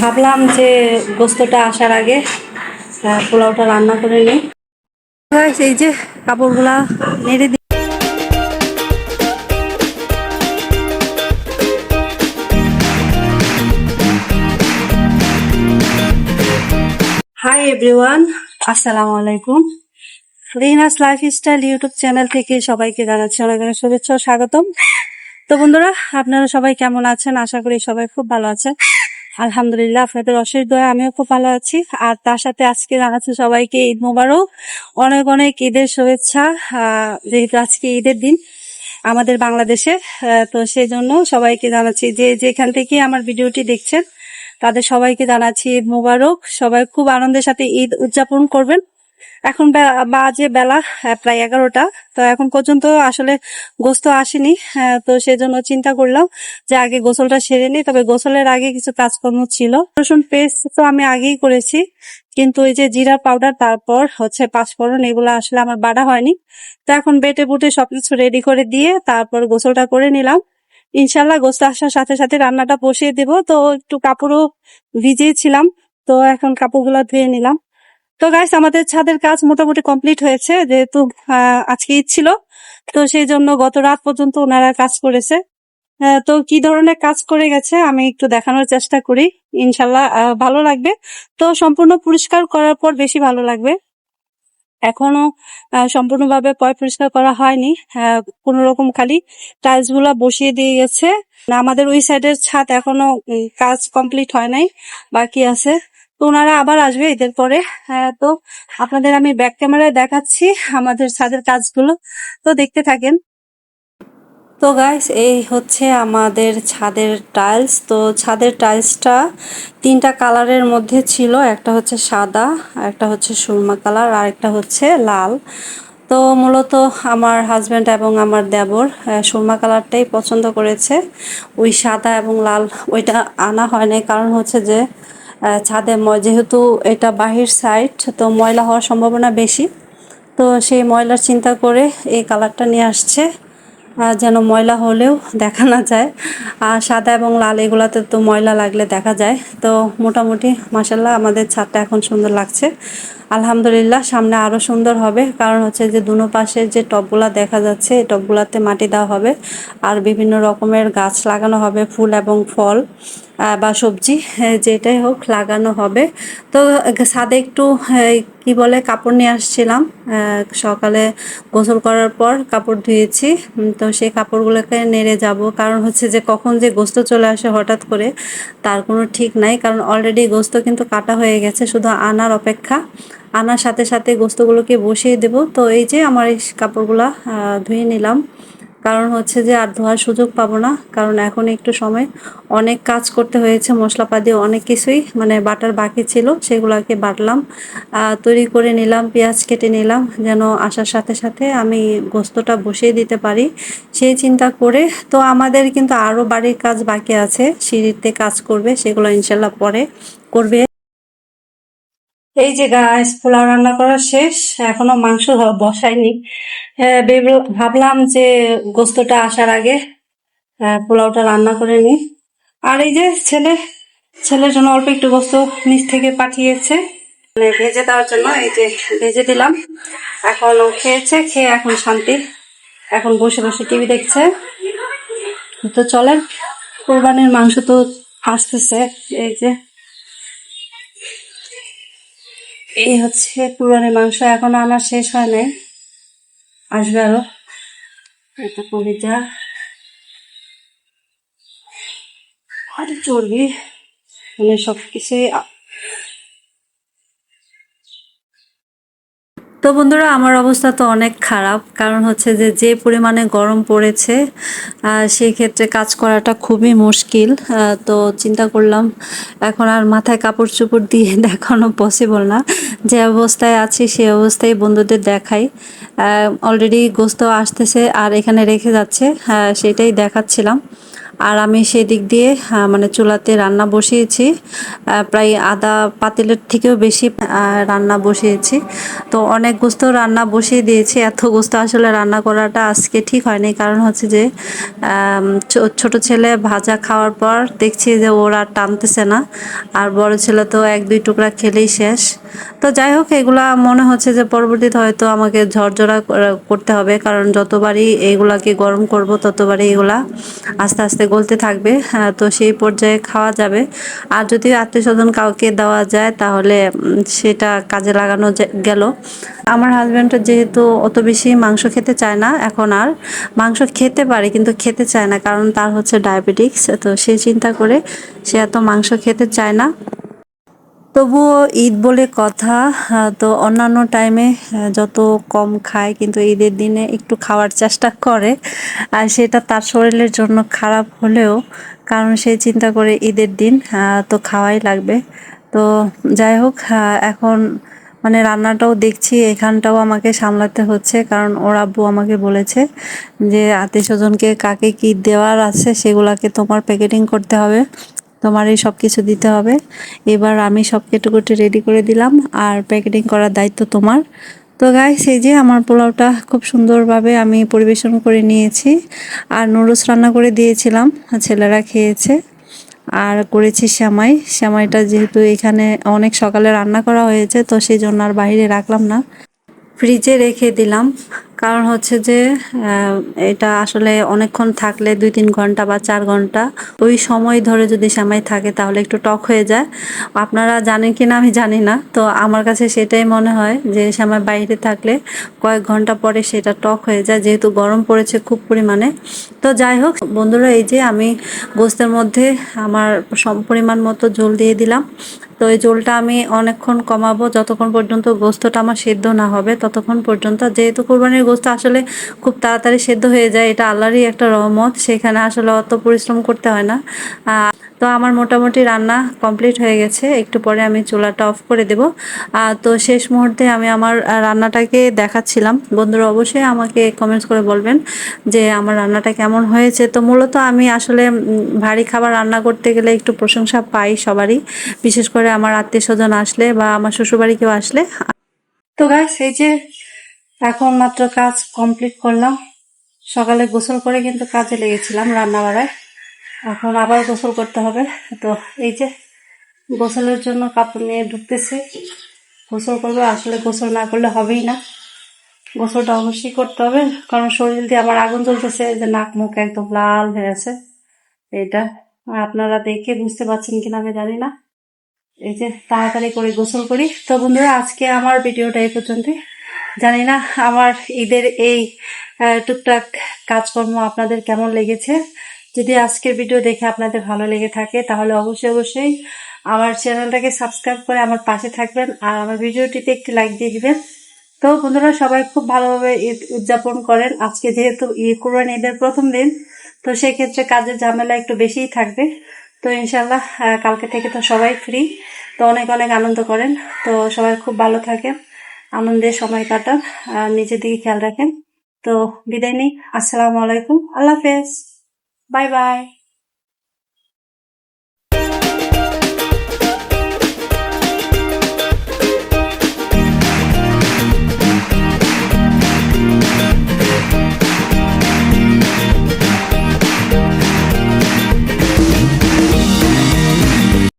ভাবলাম যে গোস্তটা আসার আগে পোলাওটা রান্না করে নিই। এই যে কাপড়গুলা নেড়ে দিই হাই এভরিওয়ান আসসালামু আলাইকুম। রিনাস লাইফস্টাইল ইউটিউব চ্যানেল থেকে সবাইকে জানাচ্ছি অনেক অনেক শুভেচ্ছা স্বাগতম। তো বন্ধুরা, আপনারা সবাই কেমন আছেন? আশা করি সবাই খুব ভালো আছেন। আলহামদুলিল্লাহ, আপনাদের অশেষ দয়া আমিও খুব ভালো আছি। আর তার সাথে আজকে জানাচ্ছি সবাইকে ঈদ মোবারক। অনেক অনেক ঈদের শুভেচ্ছা যেহেতু আজকে ঈদের দিন আমাদের বাংলাদেশে তো সেই জন্য সবাইকে জানাচ্ছি যে যেখান থেকে আমার ভিডিওটি দেখছেন, তাদের সবাইকে জানাচ্ছি ঈদ মোবারক। সবাই খুব আনন্দের সাথে ঈদ উদযাপন করবেন। এখন বাজে বেলা প্রায় এগারোটা। তো এখন পর্যন্ত আসলে গোস্ত আসেনি তো সেজন্য চিন্তা করলাম যে আগে গোসলটা সেরে নিই। তবে গোসলের আগে কিছু কাজকর্ম ছিল। রসুন পেস্ট তো আমি আগেই করেছি, কিন্তু এই যে জিরা পাউডার, তারপর হচ্ছে পাঁচফোড়ন, এগুলো আসলে আমার বাড়া হয়নি। তো এখন বেটে বুটে সবকিছু রেডি করে দিয়ে তারপর গোসলটা করে নিলাম। ইনশাল্লাহ গোস্ত আসার সাথে সাথে রান্নাটা বসিয়ে দেব। তো একটু কাপড়ও ভিজিয়েছিলাম তো এখন কাপড়গুলো ধুয়ে নিলাম। তো গাইস আমাদের ছাদের কাজ মোটামুটি কমপ্লিট হয়েছে, যেহেতু আজকে ঈদ ছিল। তো সেই জন্য গত রাত পর্যন্ত ওনারা কাজ করেছে। তো কি ধরনের কাজ করে গেছে আমি একটু দেখানোর চেষ্টা করি। ইনশাল্লাহ ভালো লাগবে। তো সম্পূর্ণ পরিষ্কার করার পর বেশি ভালো লাগবে। এখনও সম্পূর্ণভাবে পয় পরিষ্কার করা হয়নি। কোন রকম খালি টাইলসগুলা বসিয়ে দিয়ে গেছে। আমাদের ওই সাইডের ছাদ এখনও কাজ কমপ্লিট হয় নাই। বাকি আছে। তো ওনারা আবার আসবে ঈদের পরে। আহ, তো আপনাদের আমি ব্যাক ক্যামেরায় দেখাচ্ছি আমাদের ছাদের কাজগুলো। তো দেখতে থাকেন। তো গাইস এই হচ্ছে আমাদের ছাদের টাইলস তো ছাদের টাইলসটা তিনটা কালারের মধ্যে ছিল। একটা হচ্ছে সাদা একটা হচ্ছে সুরমা কালার আর একটা হচ্ছে লাল। তো মূলত আমার হাজব্যান্ড এবং আমার দেবর সুরমা কালারটাই পছন্দ করেছে। ওই সাদা এবং লাল ওইটা আনা হয় নাই। কারণ হচ্ছে যে ছাদে যেহেতু এটা বাহির সাইড তো ময়লা হওয়ার সম্ভাবনা বেশি। তো সেই ময়লার চিন্তা করে এই কালারটা নিয়ে আসছে। আর যেন ময়লা হলেও দেখা না যায়। আর সাদা এবং লাল, এগুলাতে তো ময়লা লাগলে দেখা যায়। তো মোটামুটি মাসাল্লাহ আমাদের ছাদটা এখন সুন্দর লাগছে। আলহামদুলিল্লাহ, সামনে আরও সুন্দর হবে। কারণ হচ্ছে যে দুনো পাশে যে টবগুলা দেখা যাচ্ছে, এই টবগুলাতে মাটি দেওয়া হবে। আর বিভিন্ন রকমের গাছ লাগানো হবে, ফুল এবং ফল বা সবজি যেটাই হোক লাগানো হবে। তো ছাদে একটু কি বলে, কাপড় নিয়ে আসছিলাম। সকালে গোসল করার পর কাপড় ধুয়েছি। তো সেই কাপড়গুলোকে নেড়ে যাব। কারণ হচ্ছে যে কখন যে গোস্ত চলে আসে হঠাৎ করে, তার কোনো ঠিক নাই। কারণ অলরেডি গোস্ত কিন্তু কাটা হয়ে গেছে, শুধু আনার অপেক্ষা। আনার সাথে সাথে গোস্তগুলোকে বসিয়ে দেব। তো এই যে আমার এই কাপড়গুলা ধুয়ে নিলাম। কারণ হচ্ছে যে আর ধোয়ার সুযোগ পাবো না। কারণ এখন একটু সময়। অনেক কাজ করতে হয়েছে, মশলাপাতি অনেক কিছুই। মানে বাটার বাকি ছিল, সেগুলোকে বাটলাম। তৈরি করে নিলাম, পেঁয়াজ কেটে নিলাম, যেন আসার সাথে সাথে আমি গোস্তটা বসিয়ে দিতে পারি। সেই চিন্তা করে, তো আমাদের কিন্তু আরও বাড়ির কাজ বাকি আছে। সিঁড়িতে কাজ করবে, সেগুলো ইনশাল্লাহ পরে করবে। এই যে গাছ পোলাও রান্না করা শেষ এখনও মাংস বসাইনি আহ, ভেবে- ভাবলাম যে গোস্তটা আসার আগে আহ, পোলাওটা রান্না করে নি আর এই যে ছেলে ছেলের জন্য অল্প একটু গোস্ত নিচ থেকে পাঠিয়েছে। মানে ভেজে দেওয়ার জন্য এই যে ভেজে দিলাম। এখন ও খেয়েছে খেয়ে এখন শান্তি। এখন বসে বসে টিভি দেখছে। তো চলেন কোরবানির মাংস তো আসতেছে এই যে। এই হচ্ছে কুরবানির মাংস, এখন আনা শেষ হয় নাই। আসবে আরও। এটা কবিতা আর চর্বি। মানে সবকিছুই আ- তো বন্ধুরা, আমার অবস্থা তো অনেক খারাপ। কারণ হচ্ছে যে যে পরিমাণে গরম পড়েছে সেই ক্ষেত্রে কাজ করাটা খুবই মুশকিল। তো চিন্তা করলাম, এখন আর মাথায় কাপড় চোপড় দিয়ে দেখানো পসিবল না। যে অবস্থায় আছি সেই অবস্থায় বন্ধুদের দেখাই। অলরেডি গোস্ত আসতেছে আর এখানে রেখে যাচ্ছে সেটাই দেখাচ্ছিলাম। আর আমি সেই দিক দিয়ে মানে চুলাতে রান্না বসিয়েছি। প্রায় আধা পাতিলের থেকেও বেশি রান্না বসিয়েছি। তো অনেক গোস্ত রান্না বসিয়ে দিয়েছি। এত গোস্ত আসলে রান্না করাটা আজকে ঠিক হয়নি। কারণ হচ্ছে যে ছোট ছেলে ভাজা খাওয়ার পর দেখছি যে ওরা টানতেছে না। আর বড় ছেলে তো এক, দুই টুকরা খেলেই শেষ। তো যাই হোক, এগুলা মনে হচ্ছে যে পরবর্তীতে হয়তো আমাকে ঝরঝরা করতে হবে। কারণ যতবারই এইগুলাকে গরম করব, ততবারই এগুলা আস্তে আস্তে গলতে থাকবে হ্যাঁ, তো সেই পর্যায়ে খাওয়া যাবে। আর যদি আত্মীয় স্বজন কাউকে দেওয়া যায় তাহলে সেটা কাজে লাগানো গেল। আমার হাজব্যান্ড যেহেতু অত বেশি মাংস খেতে চায় না এখন আর মাংস খেতে পারে কিন্তু খেতে চায় না কারণ তার হচ্ছে ডায়াবেটিক্স তো সে চিন্তা করে সে এত মাংস খেতে চায় না। তবুও ঈদ বলে কথা তো অন্যান্য টাইমে যত কম খায় কিন্তু ঈদের দিনে একটু খাওয়ার চেষ্টা করে, আর সেটা তার শরীরের জন্য খারাপ হলেও, কারণ সে চিন্তা করে ঈদের দিন তো খাওয়াই লাগবে। তো যাই হোক এখন মানে রান্নাটাও দেখছি, এখানটাও আমাকে সামলাতে হচ্ছে, কারণ ওর আব্বু আমাকে বলেছে যে আত্মীয় স্বজনকে কাকে কি দেওয়ার আছে সেগুলাকে তোমার প্যাকেটিং করতে হবে। তোমার এই সব কিছু দিতে হবে। এবার আমি সব কেটে রেডি করে দিলাম আর প্যাকেটিং করার দায়িত্ব তোমার। তো গাইস এই যে আমার পোলাওটা খুব সুন্দরভাবে আমি পরিবেশন করে নিয়েছি। আর নুডলস রান্না করে দিয়েছিলাম, ছেলেরা খেয়েছে। আর করেছি শ্যামাই। শ্যামাইটা যেহেতু এখানে অনেক সকালে রান্না করা হয়েছে, তো সেই জন্য আর বাইরে রাখলাম না। ফ্রিজে রেখে দিলাম। কারণ হচ্ছে যে এটা আসলে অনেকক্ষণ থাকলে দুই তিন ঘণ্টা বা চার ঘণ্টা, ওই সময় ধরে যদি সেমাই থাকে তাহলে একটু টক হয়ে যায়। আপনারা জানেন কি না আমি জানি না। তো আমার কাছে সেটাই মনে হয় যে সেমাই বাইরে থাকলে কয়েক ঘণ্টা পরে সেটা টক হয়ে যায়, যেহেতু গরম পড়েছে খুব পরিমাণে। তো যাই হোক, বন্ধুরা, এই যে আমি গোস্তের মধ্যে আমার সম, পরিমাণ মতো জল দিয়ে দিলাম। তো এই জলটা আমি অনেকক্ষণ কমাবো। যতক্ষণ পর্যন্ত গোস্তটা আমার সেদ্ধ না হবে ততক্ষণ পর্যন্ত। যেহেতু কোরবানির গোস্ত আসলে খুব তাড়াতাড়ি সেদ্ধ হয়ে যায় এটা আল্লাহরই একটা রহমত। সেখানে আসলে অত পরিশ্রম করতে হয় না। আহ, তো আমার মোটামুটি রান্না কমপ্লিট হয়ে গেছে। একটু পরে আমি চুলাটা অফ করে দেব। তো শেষ মুহূর্তে আমি আমার রান্নাটাকে দেখাচ্ছিলাম। বন্ধুরা অবশ্যই আমাকে কমেন্টস করে বলবেন যে আমার রান্নাটা কেমন হয়েছে। তো মূলত আমি আসলে ভারী খাবার রান্না করতে গেলে একটু প্রশংসা পাই সবারই। বিশেষ করে আমার আত্মীয় স্বজন আসলে বা আমার শ্বশুরবাড়ি কেউ আসলে। তো গাইস এই যে এখন মাত্র কাজ কমপ্লিট করলাম। সকালে গোসল করে কিন্তু কাজে লেগেছিলাম রান্না বাড়ায় এখন আবার গোসল করতে হবে। তো এই যে গোসলের জন্য কাপড় নিয়ে ঢুকতেছি। গোসল করব, আসলে গোসল না করলে হবেই না। গোসলটা অবশ্যই করতে হবে, কারণ শরীর দিয়ে আমার আগুন জ্বলতেছে যে নাক মুখ একদম লাল হয়ে আছে। এটা আপনারা দেখে বুঝতে পারছেন কিনা আমি জানি না। এই যে তাড়াতাড়ি করে গোসল করি। তো বন্ধুরা, আজকে আমার ভিডিওটা এই পর্যন্তই। জানি না আমার ঈদের এই টুকটাক কাজকর্ম আপনাদের কেমন লেগেছে। যদি আজকের ভিডিও দেখে আপনাদের ভালো লেগে থাকে, তাহলে অবশ্যই অবশ্যই আমার চ্যানেলটাকে সাবস্ক্রাইব করে আমার পাশে থাকবেন আর আমার ভিডিওটিতে একটি লাইক দিয়ে দিবেন। তো বন্ধুরা, সবাই খুব ভালোভাবে ঈদ উদযাপন করেন। আজকে যেহেতু ঈদ কোরবানি ঈদের প্রথম দিন, তো সেক্ষেত্রে কাজের ঝামেলা একটু বেশিই থাকবে। তো ইনশাল্লাহ কালকে থেকে তো সবাই ফ্রি তো অনেক অনেক আনন্দ করেন। তো সবাই খুব ভালো থাকেন আনন্দের সময় কাটান, আর নিজের দিকে খেয়াল রাখেন। তো বিদায় নিই। আসসালামু আলাইকুম। আল্লাহ হাফেজ। Bye bye.